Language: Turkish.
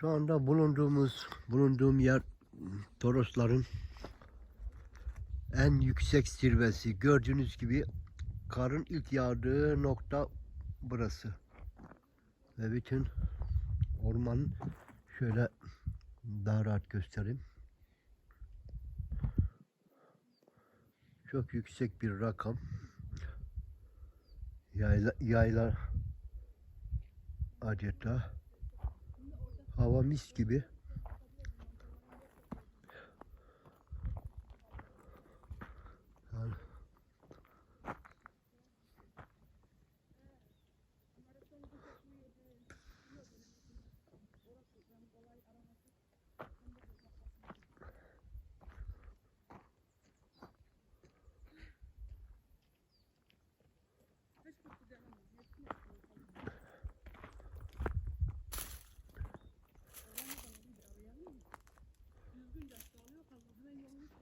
Şu anda bulunduğumuz bulunduğum yer Torosların en yüksek zirvesi. Gördüğünüz gibi karın ilk yağdığı nokta burası. Ve bütün ormanın şöyle daha rahat göstereyim. Çok yüksek bir rakam. Yayla, yayla adeta. Hava mis gibi. Yani